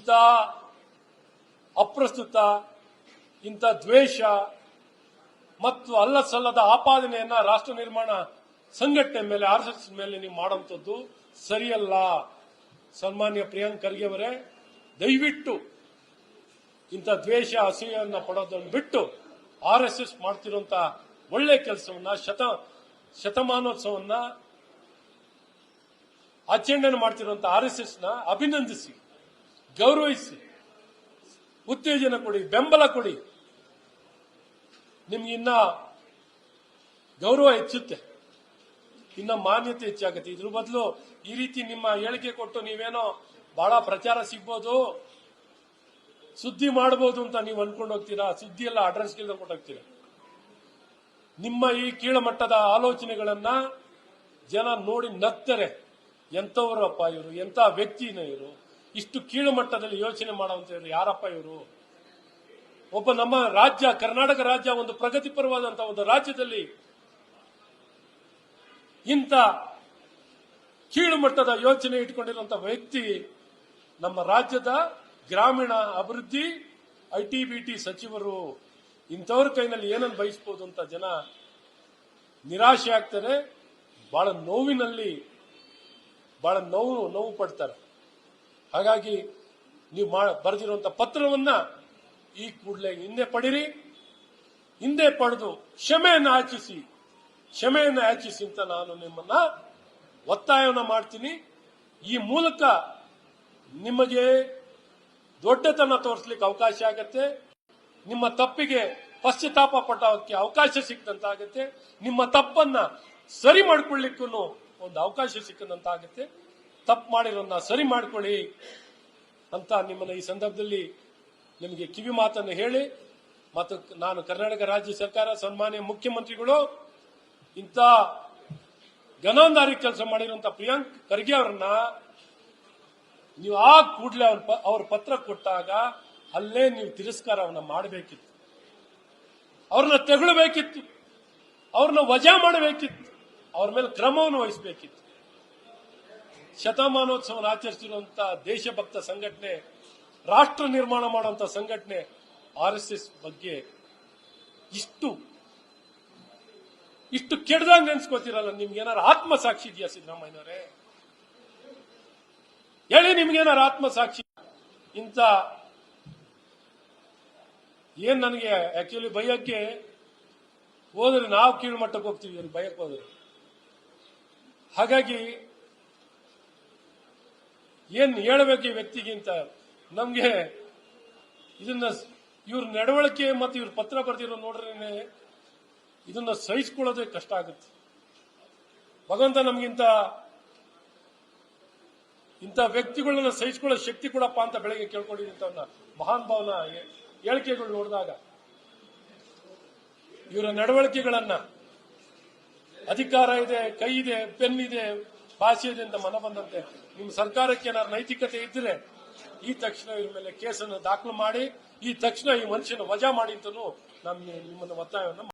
ಇಂಥ ಅಪ್ರಸ್ತುತ, ಇಂಥ ದ್ವೇಷ ಮತ್ತು ಅಲ್ಲ ಸಲ್ಲದ ಆಪಾದನೆಯನ್ನ ರಾಷ್ಟ್ರ ನಿರ್ಮಾಣ ಸಂಘಟನೆ ಮೇಲೆ, ಆರ್ ಎಸ್ ಮೇಲೆ ನೀವು ಮಾಡುವಂಥದ್ದು ಸರಿಯಲ್ಲ. ಸನ್ಮಾನ್ಯ ಪ್ರಿಯಾಂಕ್ ಖರ್ಗೆ ಅವರೇ, ದಯವಿಟ್ಟು ಇಂಥ ದ್ವೇಷ ಅಸೂಯನ್ನ ಪಡೋದನ್ನು ಬಿಟ್ಟು ಆರ್ ಎಸ್ ಎಸ್ ಮಾಡ್ತಿರುವಂತ ಒಳ್ಳೆ ಕೆಲಸವನ್ನ, ಶತ ಶತಮಾನೋತ್ಸವನ್ನ ಆಚರಣೆ ಮಾಡ್ತಿರುವಂತಹ ಆರ್ ಎಸ್ ಎಸ್ನ ಅಭಿನಂದಿಸಿ. ಗೌರವಿಸಿ, ಉತ್ತೇಜನ ಕೊಡಿ, ಬೆಂಬಲ ಕೊಡಿ. ನಿಮ್ಗೆ ಇನ್ನ ಗೌರವ ಹೆಚ್ಚುತ್ತೆ. ಇನ್ನ ಮಾನ್ಯತೆ ಹೆಚ್ಚಾಗುತ್ತೆ. ಇದ್ರ ಬದಲು ಈ ರೀತಿ ನಿಮ್ಮ ಹೇಳಿಕೆ ಕೊಟ್ಟು ನೀವೇನೋ ಬಹಳ ಪ್ರಚಾರ ಸಿಗ್ಬೋದು, ಸುದ್ದಿ ಮಾಡಬಹುದು ಅಂತ ನೀವು ಅನ್ಕೊಂಡು ಹೋಗ್ತೀರಾ? ಸುದ್ದಿ ಎಲ್ಲ ಅಡ್ರೆಸ್ ಕೊಟ್ಟೋಗ್ತೀರಾ ನಿಮ್ಮ ಈ ಕೀಳಮಟ್ಟದ ಆಲೋಚನೆಗಳನ್ನ ಜನ ನೋಡಿ ನಗ್ತಾರೆ. ಎಂಥವರಪ್ಪ ಇವರು? ಎಂಥ ವ್ಯಕ್ತಿನ ಇವರು? ಇಷ್ಟು ಕೀಳು ಮಟ್ಟದಲ್ಲಿ ಯೋಚನೆ ಮಾಡುವಂತ ಯಾರಪ್ಪ ಇವರು? ಒಬ್ಬ ನಮ್ಮ ರಾಜ್ಯ, ಕರ್ನಾಟಕ ರಾಜ್ಯ ಒಂದು ಪ್ರಗತಿಪರವಾದಂತಹ ಒಂದು ರಾಜ್ಯದಲ್ಲಿ ಇಂಥ ಕೀಳು ಮಟ್ಟದ ಯೋಚನೆ ಇಟ್ಕೊಂಡಿರುವಂತಹ ವ್ಯಕ್ತಿ ನಮ್ಮ ರಾಜ್ಯದ ಗ್ರಾಮೀಣ ಅಭಿವೃದ್ಧಿ ಐಟಿ ಬಿಟಿ ಸಚಿವರು ಇಂಥವ್ರ ಕೈನಲ್ಲಿ ಏನನ್ನು ಬಯಸ್ಬೋದು ಅಂತ ಜನ ನಿರಾಶೆ ಆಗ್ತಾರೆ ಬಹಳ ನೋವಿನಲ್ಲಿ ಬಹಳ ನೋವು ನೋವು ಪಡ್ತಾರೆ. ಹಾಗಾಗಿ ನೀವು ಬರೆದಿರುವಂತ ಪತ್ರವನ್ನ ಈ ಕೂಡಲೇ ಹಿಂದೆ ಪಡಿರಿ. ಹಿಂದೆ ಪಡೆದು ಕ್ಷಮೆಯನ್ನು ಆಚಿಸಿ ಕ್ಷಮೆಯನ್ನು ಆಚಿಸಿ ಅಂತ ನಾನು ನಿಮ್ಮನ್ನ ಒತ್ತಾಯವನ್ನು ಮಾಡ್ತೀನಿ. ಈ ಮೂಲಕ ನಿಮಗೆ ದೊಡ್ಡತನ ತೋರಿಸ್ಲಿಕ್ಕೆ ಅವಕಾಶ ಆಗತ್ತೆ. ನಿಮ್ಮ ತಪ್ಪಿಗೆ ಪಶ್ಚಾತ್ತಾಪ ಪಡೋಕ್ಕೆ ಅವಕಾಶ ಸಿಕ್ಕಂತಾಗತ್ತೆ ನಿಮ್ಮ ತಪ್ಪನ್ನ ಸರಿ ಮಾಡ್ಕೊಳ್ಳಿಕ್ಕೂ ಒಂದು ಅವಕಾಶ ಸಿಕ್ಕಂತಾಗತ್ತೆ ತಪ್ಪು ಮಾಡಿರೋದನ್ನ ಸರಿ ಮಾಡ್ಕೊಳ್ಳಿ ಅಂತ ನಿಮ್ಮನ್ನ ಈ ಸಂದರ್ಭದಲ್ಲಿ ನಿಮಗೆ ಕಿವಿ ಮಾತನ್ನು ಹೇಳಿ ಮತ್ತು ನಾನು ಕರ್ನಾಟಕ ರಾಜ್ಯ ಸರ್ಕಾರ ಸನ್ಮಾನ್ಯ ಮುಖ್ಯಮಂತ್ರಿಗಳು ಇಂಥ ಗನಾಂಧಾರಿ ಕೆಲಸ ಮಾಡಿರುವಂತ ಪ್ರಿಯಾಂಕ್ ಖರ್ಗೆ ಅವರನ್ನ ನೀವು ಆ ಕೂಡಲೇ ಅವ್ರ ಪತ್ರ ಕೊಟ್ಟಾಗ ಅಲ್ಲೇ ನೀವು ತಿರಸ್ಕಾರವನ್ನ ಮಾಡಬೇಕಿತ್ತು. ಅವ್ರನ್ನ ತೆಗಳಬೇಕಿತ್ತು. ಅವ್ರನ್ನ ವಜಾ ಮಾಡಬೇಕಿತ್ತು. ಅವ್ರ ಮೇಲೆ ಕ್ರಮವನ್ನು ವಹಿಸಬೇಕಿತ್ತು. ಶತಮಾನೋತ್ಸವ ಆಚರಿಸಿರುವಂತಹ ದೇಶಭಕ್ತ ಸಂಘಟನೆ, ರಾಷ್ಟ್ರ ನಿರ್ಮಾಣ ಮಾಡುವಂತ ಸಂಘಟನೆ ಆರ್ ಎಸ್ ಬಗ್ಗೆ ಇಷ್ಟು ಇಷ್ಟು ಕೆಡ್ದಂಗ್ ಅನ್ಸ್ಕೋತಿರಲ್ಲ, ನಿಮ್ಗೆ ಏನಾರು ಆತ್ಮಸಾಕ್ಷಿ ಇದೆಯಾ ಸಿದ್ದರಾಮಯ್ಯನವರೇ? ಹೇಳಿ ನಿಮ್ಗೇನಾರು ಆತ್ಮಸಾಕ್ಷಿ ಇಂಥ ಏನ್ ನನಗೆ ಆಕ್ಚುಲಿ ಭಯಕ್ಕೆ ಹೋದ್ರೆ ನಾವು ಕೀಳು ಮಟ್ಟಕ್ಕೆ ಹೋಗ್ತೀವಿ ಭಯಕ್ಕೆ ಹೋದ್ರೆ. ಹಾಗಾಗಿ ಏನ್ ಹೇಳಬೇಕು ಈ ವ್ಯಕ್ತಿಗಿಂತ? ನಮ್ಗೆ ಇದನ್ನ ಇವ್ರ ನಡವಳಿಕೆ ಮತ್ತು ಇವ್ರ ಪತ್ರ ಬರೆದಿರೋ ನೋಡ್ರೇನೆ ಇದನ್ನ ಸಹಿಸ್ಕೊಳ್ಳೋದೇ ಕಷ್ಟ ಆಗುತ್ತೆ. ಭಗವಂತ ನಮ್ಗಿಂತ ಇಂಥ ವ್ಯಕ್ತಿಗಳನ್ನ ಸಹಿಸ್ಕೊಳ್ಳೋ ಶಕ್ತಿ ಕೊಡಪ್ಪ ಅಂತ ಬೆಳಗ್ಗೆ ಕೇಳ್ಕೊಂಡಿದ್ದ ಮಹಾನ್ ಭಾವನ ಹೇಳಿಕೆಗಳು ನೋಡಿದಾಗ. ಇವರ ನಡವಳಿಕೆಗಳನ್ನ ಅಧಿಕಾರ ಇದೆ, ಕೈ ಇದೆ, ಪೆನ್ ಇದೆ ಭಾಷೆ ಇದೆ ಅಂತ ಮನ ಬಂದಂತೆ ನಿಮ್ಮ ಸರ್ಕಾರಕ್ಕೆ ಏನಾದ್ರು ನೈತಿಕತೆ ಇದ್ರೆ ಈ ತಕ್ಷಣ ಇವ್ರ ಮೇಲೆ ಕೇಸನ್ನು ದಾಖಲು ಮಾಡಿ, ಈ ತಕ್ಷಣ ಈ ಮನುಷ್ಯನ ವಜಾ ಮಾಡಿ ಅಂತಲೂ ನಮ್ಮ ನಿಮ್ಮನ್ನು ಒತ್ತಾಯವನ್ನು